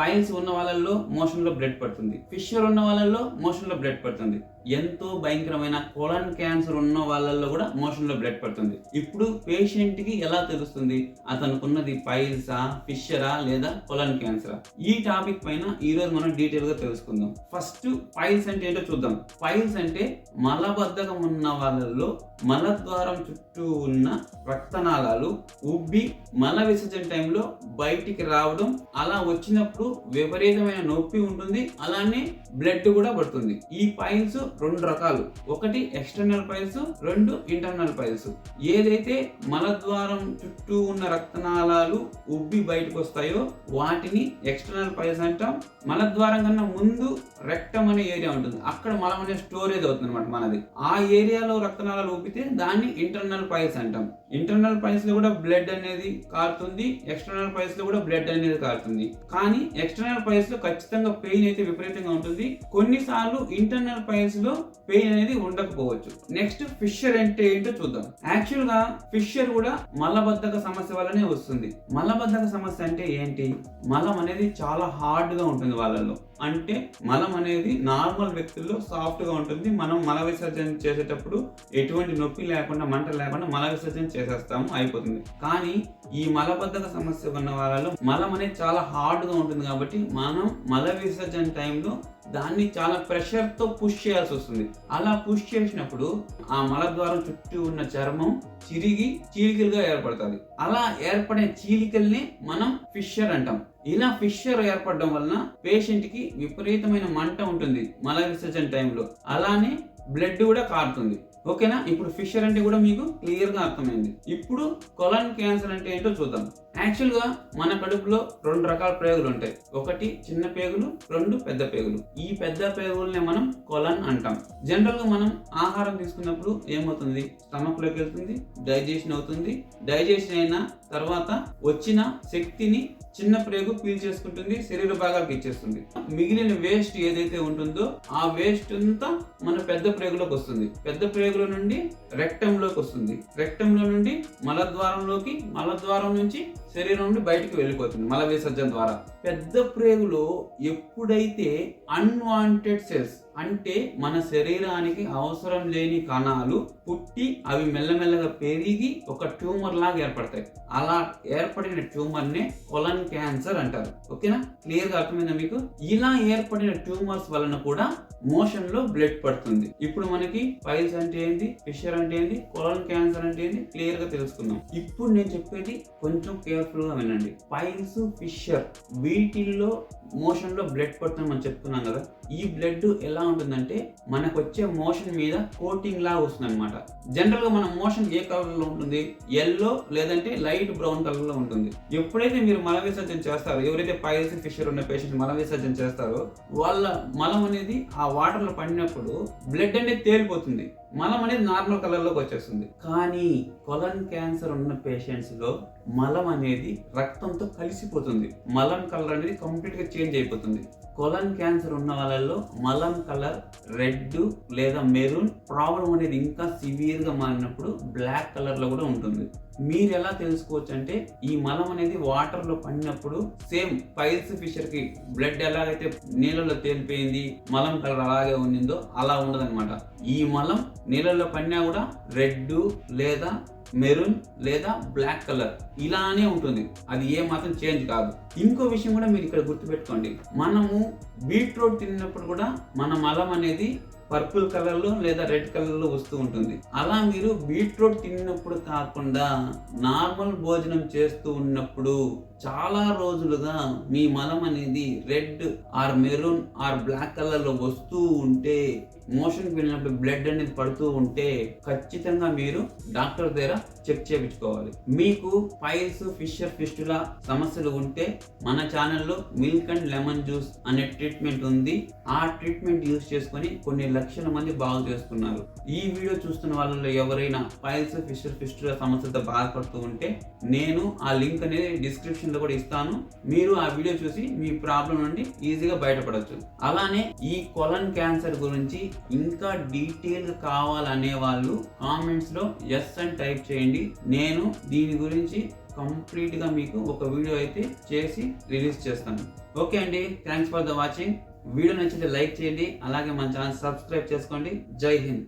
Piles ఉన్న వాళ్ళల్లో మోషన్లో బ్లడ్ పడుతుంది. ఫిషర్ ఉన్న వాళ్ళల్లో మోషన్లో బ్లడ్ పడుతుంది. ఎంతో భయంకరమైన కొలన్ క్యాన్సర్ ఉన్న వాళ్ళల్లో కూడా మోషన్లో బ్లడ్ పడుతుంది. ఇప్పుడు పేషెంట్కి ఎలా తెలుస్తుంది? అతనుకున్నది పైల్సా ఫిషరా లేదా కొలన్ క్యాన్సరా? ఈ టాపిక్ పైన ఈరోజు మనం డీటెయిల్గా తెలుసుకుందాం. ఫస్ట్ పైల్స్ అంటే ఏంటో చూద్దాం. పైల్స్ అంటే మలబద్ధకం ఉన్న వాళ్ళల్లో మలద్వారం చుట్టూ ఉన్న రక్తనాళాలు ఉబ్బి మల విసర్జన టైంలో బయటికి రావడం అలా వచ్చినప్పుడు విపరీతమైన నొప్పి ఉంటుంది అలానే బ్లడ్ కూడా పడుతుంది. ఈ పైల్స్ రెండు రకాలు. ఒకటి ఎక్స్టర్నల్ పైల్స్ రెండు ఇంటర్నల్ పైల్స్ ఏదైతే మలద్వారం చుట్టూ ఉన్న రక్తనాళాలు ఉబ్బి బయటకు వస్తాయో వాటిని ఎక్స్టర్నల్ పైల్స్ అంటాం. మలద్వారం కన్నా ముందు రెక్టం అనే ఏరియా ఉంటుంది. అక్కడ మలం అనే స్టోరేజ్ అవుతుంది అనమాట మనది. ఆ ఏరియాలో రక్తనాళాలు ఉబ్బితే దాన్ని ఇంటర్నల్ పైల్స్ అంటాం. ఇంటర్నల్ పైల్స్లో కూడా బ్లడ్ అనేది కారుతుంది ఎక్స్టర్నల్ పైల్స్లో కూడా బ్లడ్ అనేది కారుతుంది. కానీ ఎక్స్టర్నల్ పైల్స్లో ఖచ్చితంగా పెయిన్ అయితే విపరీతంగా ఉంటుంది. కొన్నిసార్లు ఇంటర్నల్ పైల్స్లో పెయిన్ అనేది ఉండకపోవచ్చు. నెక్స్ట్ ఫిషర్ అంటే ఏంటో చూద్దాం. యాక్చువల్గా ఫిషర్ కూడా మలబద్ధక సమస్య వల్లనే వస్తుంది. మలబద్ధక సమస్య అంటే ఏంటి? మలం అనేది చాలా హార్డ్గా ఉంటుంది వాళ్ళల్లో. అంటే మలం అనేది నార్మల్ వ్యక్తుల్లో సాఫ్ట్గా ఉంటుంది. మనం మల విసర్జన చేసేటప్పుడు ఎటువంటి నొప్పి లేకుండా మంట లేకుండా మల విసర్జన చేసేస్తాము అయిపోతుంది. కానీ ఈ మలబద్ధక సమస్య ఉన్న వాళ్ళలో మలం అనేది చాలా హార్డ్గా ఉంటుంది కాబట్టి మనం మల విసర్జన టైంలో దాన్ని చాలా ప్రెషర్తో పుష్ చేయాల్సి వస్తుంది. అలా పుష్ చేసినప్పుడు ఆ మలద్వారం చుట్టూ ఉన్న చర్మం చిరిగి చీలికలుగా ఏర్పడుతుంది. అలా ఏర్పడే చీలికల్ని మనం ఫిషర్ అంటాం. ఇలా ఫిషర్ ఏర్పడడం వలన పేషెంట్కి విపరీతమైన మంట ఉంటుంది మల విసర్జన టైంలో. అలానే బ్లడ్ కూడా కారుతుంది. ఓకేనా? ఇప్పుడు ఫిషర్ అంటే కూడా మీకు క్లియర్గా అర్థమైంది. ఇప్పుడు కొలన్ క్యాన్సర్ అంటే ఏంటో చూద్దాం. యాక్చువల్గా మన కడుపులో రెండు రకాల పేగులు ఉంటాయి. ఒకటి చిన్న పేగులు రెండు పెద్ద పేగులు. ఈ పెద్ద పేగుల్ని మనం కొలన్ అంటాం. జనరల్గా మనం ఆహారం తీసుకున్నప్పుడు ఏమవుతుంది? స్టమక్లోకి వెళ్తుంది డైజెషన్ అవుతుంది. డైజెషన్ అయిన తర్వాత వచ్చిన శక్తిని చిన్న ప్రేగు పీల్ చేసుకుంటుంది శరీర భాగాలకు ఇచ్చేస్తుంది మిగిలిన వేస్ట్ ఏదైతే ఉంటుందో ఆ వేస్ట్ అంతా మన పెద్ద ప్రేగులోకి వస్తుంది. పెద్ద ప్రేగుల నుండి రెక్టంలోకి వస్తుంది. రెక్టంలో నుండి మలద్వారంలోకి మలద్వారం నుంచి శరీరం నుండి బయటకు వెళ్ళిపోతుంది మల విసర్జన ద్వారా. పెద్ద ప్రేగులో ఎప్పుడైతే అన్వాంటెడ్ సెల్స్ అంటే మన శరీరానికి అవసరం లేని కణాలు పుట్టి అవి మెల్లమెల్లగా పెరిగి ఒక ట్యూమర్ లాగా ఏర్పడతాయి. అలా ఏర్పడిన ట్యూమర్ నే కొలన్ క్యాన్సర్ అంటారు. ఓకేనా? క్లియర్గా అర్థమైందా మీకు? ఇలా ఏర్పడిన ట్యూమర్స్ వలన కూడా మోషన్లో బ్లడ్ పడుతుంది. ఇప్పుడు మనకి పైల్స్ అంటే ఏంటి? ఫిషర్ అంటే ఏంటి? కొలన్ క్యాన్సర్ అంటే ఏంటి? క్లియర్గా తెలుసుకుందాం. ఇప్పుడు నేను చెప్పేది కొంచెం కేర్ఫుల్గా వినండి. పైల్స్ ఫిషర్ వీటిల్లో మోషన్లో బ్లడ్ పడుతుంది మనం చెప్తున్నాం కదా. ఈ బ్లడ్ ఎలా ఉంటుందంటే మనకు వచ్చే మోషన్ మీద కోటింగ్ లా వస్తుంది అనమాట జనరల్గా మన మోషన్ ఏ కలర్లో ఉంటుంది? ఎల్లో లేదంటే లైట్ బ్రౌన్ కలర్లో ఉంటుంది. ఎప్పుడైతే మీరు మల విసర్జన చేస్తారో ఎవరైతే పైల్స్ ఫిషర్ ఉన్న పేషెంట్ మల విసర్జన చేస్తారో వాళ్ళ మలం అనేది ఆ వాటర్లో పడినప్పుడు బ్లడ్ అనేది తేలిపోతుంది. మలం అనేది నార్మల్ కలర్లోకి వచ్చేస్తుంది. కానీ కొలన్ క్యాన్సర్ ఉన్న పేషెంట్స్లో మలం అనేది రక్తంతో కలిసిపోతుంది. మలం కలర్ అనేది కంప్లీట్గా చేంజ్ అయిపోతుంది. కొలన్ క్యాన్సర్ ఉన్న వాళ్ళలో మలం కలర్ రెడ్ లేదా మెరూన్ ప్రాబ్లం అనేది ఇంకా సివియర్గా మారినప్పుడు బ్లాక్ కలర్లో కూడా ఉంటుంది. మీరు ఎలా తెలుసుకోవచ్చు అంటే ఈ మలం అనేది వాటర్లో పడినప్పుడు సేమ్ పైల్స్ ఫిషర్కి బ్లడ్ ఎలాగైతే నీళ్ళలో తేలిపోయింది మలం కలర్ అలాగే ఉండిందో అలా ఉండదన్నమాట. ఈ మలం నీళ్ళలో పడినా కూడా రెడ్ లేదా మెరూన్ లేదా బ్లాక్ కలర్. ఇలానే ఉంటుంది. అది ఏ మాత్రం చేంజ్ కాదు. ఇంకో విషయం కూడా మీరు ఇక్కడ గుర్తుపెట్టుకోండి. మనము బీట్రూట్ తిన్నప్పుడు కూడా మన మలం అనేది పర్పుల్ కలర్లో లేదా రెడ్ కలర్లో వస్తూ ఉంటుంది. అలా మీరు బీట్రూట్ తిన్నప్పుడు కాకుండా నార్మల్ భోజనం చేస్తూ ఉన్నప్పుడు చాలా రోజులుగా మీ మలం అనేది red or maroon or black కలర్లో వస్తూ ఉంటే మోషన్కి వెళ్ళినప్పుడు బ్లడ్ అనేది పడుతూ ఉంటే ఖచ్చితంగా మీరు డాక్టర్ దగ్గర చెక్ చేయించుకోవాలి. మీకు పైల్స్ ఫిషర్ ఫిస్టులా సమస్యలు ఉంటే మన ఛానల్లో మిల్క్ అండ్ లెమన్ జ్యూస్ అనే ట్రీట్మెంట్ ఉంది. ఆ ట్రీట్మెంట్ యూస్ చేసుకొని కొన్ని లక్షల మంది బాగు చేసుకున్నారు ఈ వీడియో చూస్తున్న వాళ్ళలో ఎవరైనా పైల్స్ ఫిషర్ ఫిస్టుల సమస్యలతో బాధపడుతూ ఉంటే నేను ఆ లింక్ అనేది డిస్క్రిప్షన్లో కూడా ఇస్తాను. మీరు ఆ వీడియో చూసి మీ ప్రాబ్లం నుండి ఈజీగా బయటపడవచ్చు అలానే ఈ కొలన్ క్యాన్సర్ గురించి ఇంకా డీటెయిల్ కావాలనే వాళ్ళు కామెంట్స్లో ఎస్ అని టైప్ చేయండి. నేను దీని గురించి కంప్లీట్గా మీకు ఒక వీడియో అయితే చేసి రిలీజ్ చేస్తాను. ఓకే అండి thanks for the watching video నచ్చితే లైక్ చేయండి అలాగే మన ఛానల్ సబ్స్క్రైబ్ చేసుకోండి. జై హింద్.